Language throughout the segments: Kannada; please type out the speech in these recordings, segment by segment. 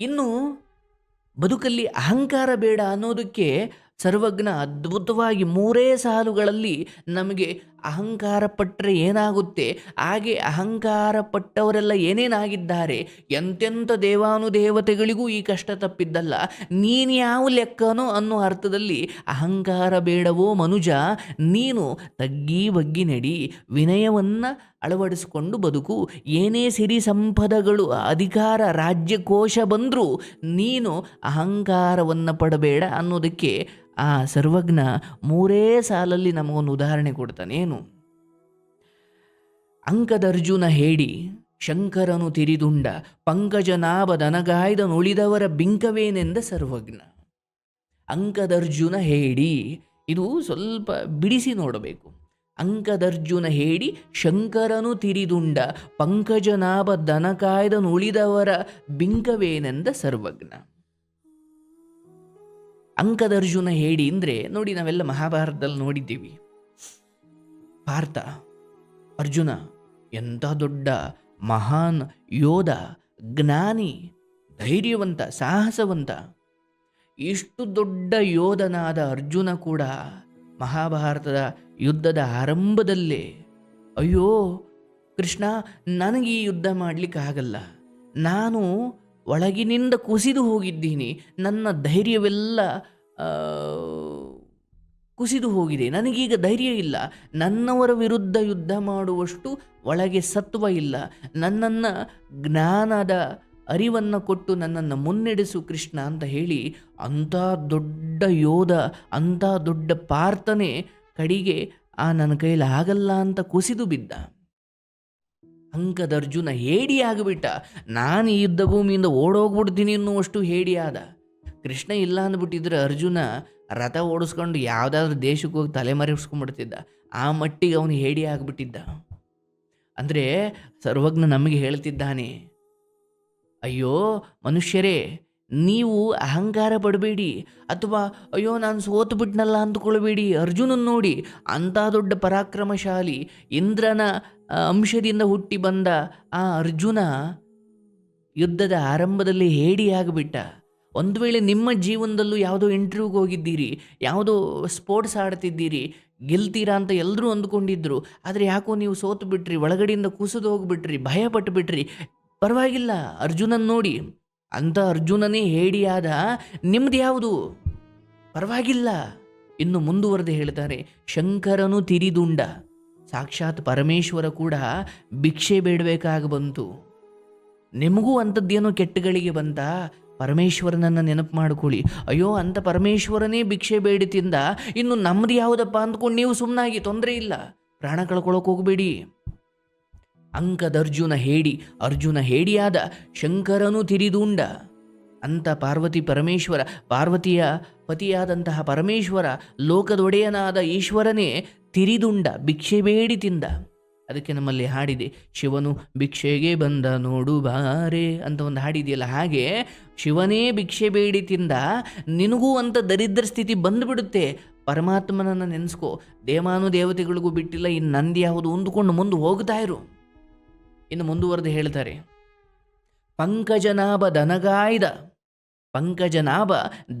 ಇನ್ನು ಬದುಕಲ್ಲಿ ಅಹಂಕಾರ ಬೇಡ ಅನ್ನೋದಕ್ಕೆ ಸರ್ವಜ್ಞ ಅದ್ಭುತವಾಗಿ ಮೂರೇ ಸಾಲುಗಳಲ್ಲಿ ನಮಗೆ ಅಹಂಕಾರ ಪಟ್ಟರೆ ಏನಾಗುತ್ತೆ? ಹಾಗೆ ಅಹಂಕಾರ ಪಟ್ಟವರೆಲ್ಲ ಏನೇನಾಗಿದ್ದಾರೆ? ಎಂತೆಂಥ ದೇವಾನುದೇವತೆಗಳಿಗೂ ಈ ಕಷ್ಟ ತಪ್ಪಿದ್ದಲ್ಲ. ನೀನು ಯಾವ ಲೆಕ್ಕನೋ ಅನ್ನೋ ಅರ್ಥದಲ್ಲಿ ಅಹಂಕಾರ ಬೇಡವೋ ಮನುಜ, ನೀನು ತಗ್ಗಿ ಬಗ್ಗಿ ನಡಿ, ವಿನಯವನ್ನು ಅಳವಡಿಸಿಕೊಂಡು ಬದುಕು. ಏನೇ ಸಿರಿ ಸಂಪದಗಳು, ಅಧಿಕಾರ, ರಾಜ್ಯಕೋಶ ಬಂದರೂ ನೀನು ಅಹಂಕಾರವನ್ನು ಪಡಬೇಡ ಅನ್ನೋದಕ್ಕೆ ಆ ಸರ್ವಜ್ಞ ಮೂರೇ ಸಾಲಲ್ಲಿ ನಮಗೊಂದು ಉದಾಹರಣೆ ಕೊಡ್ತಾನೆ. ಏನು? ಅಂಕದರ್ಜುನ ಹೇಳಿ, ಶಂಕರನು ತಿರಿದುಂಡ ಪಂಕಜನಾಭ ದನಗಾಯ್ದ ನುಳಿದವರ ಬಿಂಕವೇನೆಂದ ಸರ್ವಜ್ಞ? ಅಂಕದರ್ಜುನ ಹೇಳಿ, ಇದು ಸ್ವಲ್ಪ ಬಿಡಿಸಿ ನೋಡಬೇಕು. ಅಂಕದರ್ಜುನ ಹೇಳಿ, ಶಂಕರನು ತಿರಿದುಂಡ ಪಂಕಜನಾಭ ದನಕಾಯ್ದ ನುಳಿದವರ ಬಿಂಕವೇನೆಂದ ಸರ್ವಜ್ಞ? ಅಂಕದರ್ಜುನ ಹೇಳಿ ಅಂದರೆ ನೋಡಿ ನಾವೆಲ್ಲ ಮಹಾಭಾರತದಲ್ಲಿ ನೋಡಿದ್ದೀವಿ. ಪಾರ್ಥ, ಅರ್ಜುನ, ಎಂಥ ದೊಡ್ಡ ಮಹಾನ್ ಯೋಧ, ಜ್ಞಾನಿ, ಧೈರ್ಯವಂತ, ಸಾಹಸವಂತ, ಇಷ್ಟು ದೊಡ್ಡ ಯೋಧನಾದ ಅರ್ಜುನ ಕೂಡ ಮಹಾಭಾರತದ ಯುದ್ಧದ ಆರಂಭದಲ್ಲೇ, ಅಯ್ಯೋ ಕೃಷ್ಣ, ನನಗೆ ಈ ಯುದ್ಧ ಮಾಡಲಿಕ್ಕಾಗಲ್ಲ. ನಾನು ಒಳಗಿನಿಂದ ಕುಸಿದು ಹೋಗಿದ್ದೀನಿ. ನನ್ನ ಧೈರ್ಯವೆಲ್ಲ ಕುಸಿದು ಹೋಗಿದೆ. ನನಗೀಗ ಧೈರ್ಯ ಇಲ್ಲ. ನನ್ನವರ ವಿರುದ್ಧ ಯುದ್ಧ ಮಾಡುವಷ್ಟು ಒಳಗೆ ಸತ್ವ ಇಲ್ಲ. ನನ್ನನ್ನು ಜ್ಞಾನದ ಅರಿವನ್ನು ಕೊಟ್ಟು ನನ್ನನ್ನು ಮುನ್ನಡೆಸು ಕೃಷ್ಣ ಅಂತ ಹೇಳಿ ಅಂಥ ದೊಡ್ಡ ಯೋಧ, ಅಂಥ ದೊಡ್ಡ ಪ್ರಾರ್ಥನೆ ಕಡೆಗೆ ಆ ನನ್ನ ಕೈಲಿ ಆಗಲ್ಲ ಅಂತ ಕುಸಿದು ಬಿದ್ದ. ಅಂಕದರ್ಜುನ ಹೇಡಿಯಾಗಿಬಿಟ್ಟ ನಾನು ಈ ಯುದ್ಧ ಭೂಮಿಯಿಂದ ಓಡೋಗ್ಬಿಡ್ತೀನಿ ಅನ್ನುವಷ್ಟು ಹೇಡಿ ಆದ. ಕೃಷ್ಣ ಇಲ್ಲ ಅಂದ್ಬಿಟ್ಟಿದ್ರೆ ಅರ್ಜುನ ರಥ ಓಡಿಸ್ಕೊಂಡು ಯಾವುದಾದ್ರೂ ದೇಶಕ್ಕೆ ಹೋಗಿ ತಲೆಮರೆಸ್ಕೊಂಡ್ಬಿಡ್ತಿದ್ದ ಆ ಮಟ್ಟಿಗೆ ಅವನು ಹೇಡಿ ಆಗಿಬಿಟ್ಟಿದ್ದ. ಅಂದರೆ ಸರ್ವಜ್ಞ ನಮಗೆ ಹೇಳ್ತಿದ್ದಾನೆ, ಅಯ್ಯೋ ಮನುಷ್ಯರೇ, ನೀವು ಅಹಂಕಾರ ಪಡಬೇಡಿ ಅಥವಾ ಅಯ್ಯೋ ನಾನು ಸೋತು ಬಿಟ್ನಲ್ಲ ಅಂದ್ಕೊಳ್ಬೇಡಿ ಅರ್ಜುನನ್ನು ನೋಡಿ. ಅಂಥ ದೊಡ್ಡ ಪರಾಕ್ರಮಶಾಲಿ ಇಂದ್ರನ ಅಂಶದಿಂದ ಹುಟ್ಟಿ ಬಂದ ಆ ಅರ್ಜುನ ಯುದ್ಧದ ಆರಂಭದಲ್ಲಿ ಹೇಡಿಯಾಗಿಬಿಟ್ಟ. ಒಂದು ವೇಳೆ ನಿಮ್ಮ ಜೀವನದಲ್ಲೂ ಯಾವುದೋ ಇಂಟರ್ವ್ಯೂಗೆ ಹೋಗಿದ್ದೀರಿ, ಯಾವುದೋ ಸ್ಪೋರ್ಟ್ಸ್ ಆಡ್ತಿದ್ದೀರಿ, ಗೆಲ್ತೀರಾ ಅಂತ ಎಲ್ಲರೂ ಅಂದ್ಕೊಂಡಿದ್ರು. ಆದರೆ ಯಾಕೋ ನೀವು ಸೋತು ಬಿಟ್ರಿ, ಒಳಗಡೆಯಿಂದ ಕುಸಿದು ಹೋಗ್ಬಿಟ್ರಿ, ಭಯ ಪಟ್ಟು ಬಿಟ್ರಿ ಪರವಾಗಿಲ್ಲ, ಅರ್ಜುನನ್ ನೋಡಿ. ಅಂಥ ಅರ್ಜುನನೇ ಹೇಡಿಯಾದ, ನಿಮ್ದು ಯಾವುದು? ಪರವಾಗಿಲ್ಲ, ಇನ್ನು ಮುಂದುವರೆದು ಹೇಳ್ತಾರೆ, ಶಂಕರನು ತಿರಿದುಂಡ. ಸಾಕ್ಷಾತ್ ಪರಮೇಶ್ವರ ಕೂಡ ಭಿಕ್ಷೆ ಬೇಡಬೇಕಾಗಿ ಬಂತು. ನಿಮಗೂ ಅಂಥದ್ದೇನೋ ಕೆಟ್ಟಗಳಿಗೆ ಬಂತ ಪರಮೇಶ್ವರನನ್ನು ನೆನಪು ಮಾಡ್ಕೊಳ್ಳಿ. ಅಯ್ಯೋ ಅಂಥ ಪರಮೇಶ್ವರನೇ ಭಿಕ್ಷೆ ಬೇಡಿ ತಿಂದ, ಇನ್ನು ನಮ್ಮದು ಯಾವುದಪ್ಪ ಅಂದ್ಕೊಂಡು ನೀವು ಸುಮ್ಮನಾಗಿ ತೊಂದರೆ ಇಲ್ಲ. ಪ್ರಾಣ ಕಳ್ಕೊಳಕ್ಕೆ ಹೋಗಬೇಡಿ. ಅಂಕದರ್ಜುನ ಹೇಡಿ, ಅರ್ಜುನ ಹೇಡಿಯಾದ ಶಂಕರನು ತಿರಿದುಂಡ. ಅಂತ ಪಾರ್ವತಿ ಪರಮೇಶ್ವರ, ಪಾರ್ವತಿಯ ಪತಿಯಾದಂತಹ ಪರಮೇಶ್ವರ ಲೋಕದೊಡೆಯನಾದ ಈಶ್ವರನೇ ತಿರಿದುಂಡ, ಭಿಕ್ಷೆ ಬೇಡಿ ತಿಂದ. ಅದಕ್ಕೆ ನಮ್ಮಲ್ಲಿ ಹಾಡಿದೆ, ಶಿವನು ಭಿಕ್ಷೆಗೆ ಬಂದ ನೋಡು ಬಾರೆ ಅಂತ ಒಂದು ಹಾಡಿದೆಯಲ್ಲ, ಹಾಗೆ, ಶಿವನೇ ಭಿಕ್ಷೆ ಬೇಡಿ ತಿಂದ, ನಿನಗೂ ಅಂತ ದರಿದ್ರ ಸ್ಥಿತಿ ಬಂದುಬಿಡುತ್ತೆ. ಪರಮಾತ್ಮನನ್ನು ನೆನೆಸ್ಕೋ, ದೇವಾನು ದೇವತೆಗಳಿಗೂ ಬಿಟ್ಟಿಲ್ಲ, ಇನ್ನು ನಂದಿ ಯಾವುದು ಹೊಂದ್ಕೊಂಡು ಮುಂದೆ ಹೋಗ್ತಾ ಇರು. ಇನ್ನು ಮುಂದುವರೆದು ಹೇಳ್ತಾರೆ ಪಂಕಜನಾಭ ದನಗಾಯ್ದ, ಪಂಕಜನಾಭ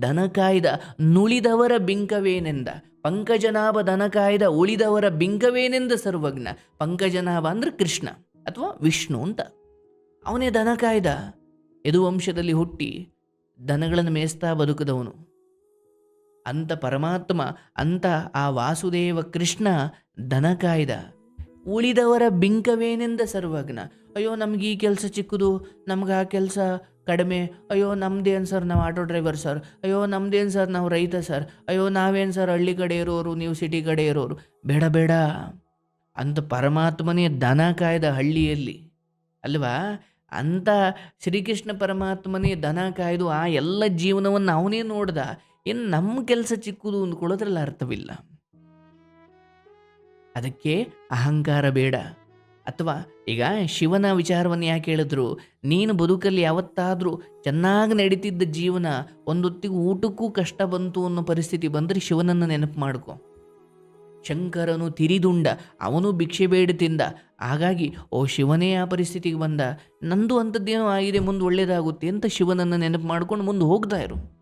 ದನಕಾಯ್ದ, ನುಳಿದವರ ಬಿಂಕವೇನೆಂದ, ಪಂಕಜನಾಭ ದನಕಾಯ್ದ, ಉಳಿದವರ ಬಿಂಕವೇನೆಂದ ಸರ್ವಜ್ಞ, ಪಂಕಜನಾಭ ಅಂದ್ರೆ ಕೃಷ್ಣ ಅಥವಾ ವಿಷ್ಣು ಅಂತ. ಅವನೇ ದನಕಾಯ್ದ, ಯದುವಂಶದಲ್ಲಿ ಹುಟ್ಟಿ ದನಗಳನ್ನು ಮೇಯಿಸ್ತಾ ಬದುಕಿದವನು. ಅಂತ ಪರಮಾತ್ಮ, ಅಂತ ಆ ವಾಸುದೇವ ಕೃಷ್ಣ ದನಕಾಯ್ದ, ಉಳಿದವರ ಬಿಂಕವೇನೆಂದ ಸರ್ವಜ್ಞ ಅಯ್ಯೋ, ನಮ್ಗೆ ಈ ಕೆಲಸ ಚಿಕ್ಕದು, ನಮ್ಗೆ ಆ ಕೆಲಸ ಕಡಿಮೆ. ಅಯ್ಯೋ ನಮ್ದೇನು ಸರ್ ನಾವು ಆಟೋ ಡ್ರೈವರ್ ಸರ್? ಅಯ್ಯೋ ನಮ್ದೇನು ಸರ್ ನಾವು ರೈತ ಸರ್? ಅಯ್ಯೋ, ನಾವೇನು ಸರ್ ಹಳ್ಳಿ ಕಡೆ ಇರೋರು, ನೀವು ಸಿಟಿ ಕಡೆ ಇರೋರು? ಬೇಡ ಬೇಡ. ಅಂತ ಪರಮಾತ್ಮನೇ ದನ ಕಾಯ್ದ ಹಳ್ಳಿಯಲ್ಲಿ. ಅಲ್ವಾ? ಅಂತ ಶ್ರೀಕೃಷ್ಣ ಪರಮಾತ್ಮನೇ ದನ ಕಾಯ್ದು ಆ ಎಲ್ಲ ಜೀವನವನ್ನು ಅವನೇ ನೋಡ್ದ. ಇನ್ನು ನಮ್ಮ ಕೆಲಸ ಚಿಕ್ಕದು ಅಂದ್ಕೊಳ್ಳೋದ್ರಲ್ಲಿ ಅರ್ಥವಿಲ್ಲ. ಅದಕ್ಕೆ ಅಹಂಕಾರ ಬೇಡ. ಅಥವಾ ಈಗ ಶಿವನ ವಿಚಾರವನ್ನು ಯಾಕೆ ಹೇಳಿದ್ರು? ನೀನು ಬದುಕಲ್ಲಿ ಯಾವತ್ತಾದರೂ ಚೆನ್ನಾಗಿ ನಡೀತಿದ್ದ ಜೀವನ ಒಂದೊತ್ತಿಗೆ ಊಟಕ್ಕೂ ಕಷ್ಟ ಬಂತು ಅನ್ನೋ ಪರಿಸ್ಥಿತಿ ಬಂದರೆ ಶಿವನನ್ನು ನೆನಪು ಮಾಡ್ಕೊ. ಶಂಕರನು ತಿರಿದುಂಡ, ಅವನು ಭಿಕ್ಷೆ ಬೇಡ ತಿಂದ. ಹಾಗಾಗಿ, ಓ ಶಿವನೇ ಆ ಪರಿಸ್ಥಿತಿಗೆ ಬಂದ. ನಂದು ಅಂಥದ್ದೇನೋ ಆಗಿದೆ, ಮುಂದೆ ಒಳ್ಳೆಯದಾಗುತ್ತೆ ಅಂತ ಶಿವನನ್ನು ನೆನಪು ಮಾಡ್ಕೊಂಡು ಮುಂದೆ ಹೋಗ್ತಾ ಇರು.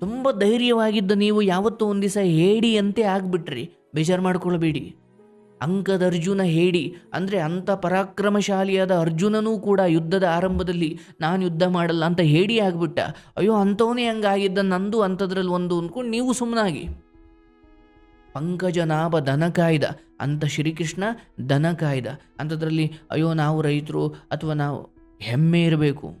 ತುಂಬ ಧೈರ್ಯವಾಗಿದ್ದ ನೀವು ಯಾವತ್ತೂ ಒಂದು ದಿವಸ ಹೇಡಿ ಅಂತೆ ಆಗ್ಬಿಟ್ರಿ. ಬೇಜಾರು ಮಾಡ್ಕೊಳ್ಬೇಡಿ. ಅಂಕದ ಅರ್ಜುನ ಹೇಡಿ ಅಂದರೆ ಅಂಥ ಪರಾಕ್ರಮಶಾಲಿಯಾದ ಅರ್ಜುನನೂ ಕೂಡ ಯುದ್ಧದ ಆರಂಭದಲ್ಲಿ ನಾನು ಯುದ್ಧ ಮಾಡಲ್ಲ ಅಂತ ಹೇಡಿ ಆಗಿಬಿಟ್ಟ. ಅಯ್ಯೋ, ಅಂಥವನೇ ಹಂಗಾಗಿದ್ದ ನಂದು ಅಂಥದ್ರಲ್ಲಿ ಒಂದು ಅಂದ್ಕೊಂಡು ನೀವು ಸುಮ್ಮನಾಗಿ ಪಂಕಜನಾಭ ದನ ಕಾಯ್ದ, ಅಂತ ಶ್ರೀಕೃಷ್ಣ ದನ ಕಾಯ್ದ. ಅಂಥದ್ರಲ್ಲಿ, ಅಯ್ಯೋ, ನಾವು ರೈತರು ಅಥವಾ ನಾವು ಹೆಮ್ಮೆ ಇರಬೇಕು.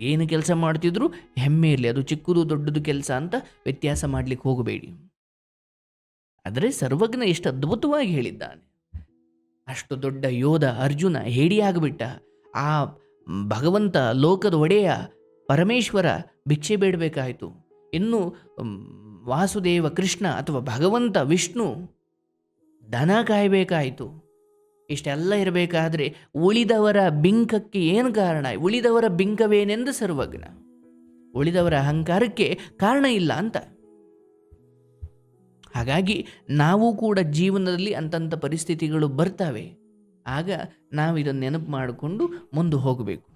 ಏನು ಕೆಲಸ ಮಾಡ್ತಿದ್ರು? ಹೆಮ್ಮೆ ಇರಲಿ, ಅದು ಚಿಕ್ಕದು ದೊಡ್ಡದು ಕೆಲಸ ಅಂತ ವ್ಯತ್ಯಾಸ ಮಾಡಲಿಕ್ಕೆ ಹೋಗಬೇಡಿ. ಆದರೆ ಸರ್ವಜ್ಞ ಎಷ್ಟು ಅದ್ಭುತವಾಗಿ ಹೇಳಿದ್ದಾನೆ. ಅಷ್ಟು ದೊಡ್ಡ ಯೋಧ ಅರ್ಜುನ ಹೇಡಿಯಾಗ್ಬಿಟ್ಟ ಆ ಭಗವಂತ ಲೋಕದ ಒಡೆಯ ಪರಮೇಶ್ವರ ಭಿಕ್ಷೆ ಬೇಡಬೇಕಾಯಿತು. ಇನ್ನು ವಾಸುದೇವ ಕೃಷ್ಣ ಅಥವಾ ಭಗವಂತ ವಿಷ್ಣು ದನ ಕಾಯಬೇಕಾಯಿತು. ಇಷ್ಟೆಲ್ಲ ಇರಬೇಕಾದ್ರೆ ಉಳಿದವರ ಬಿಂಕಕ್ಕೆ ಏನು ಕಾರಣ? ಉಳಿದವರ ಬಿಂಕವೇನೆಂದು ಸರ್ವಜ್ಞ? ಉಳಿದವರ ಅಹಂಕಾರಕ್ಕೆ ಕಾರಣ ಇಲ್ಲ ಅಂತ. ಹಾಗಾಗಿ ನಾವು ಕೂಡ ಜೀವನದಲ್ಲಿ ಅಂತಂಥ ಪರಿಸ್ಥಿತಿಗಳು ಬರ್ತವೆ. ಆಗ ನಾವು ಇದನ್ನು ನೆನಪು ಮಾಡಿಕೊಂಡು ಮುಂದೆ ಹೋಗಬೇಕು.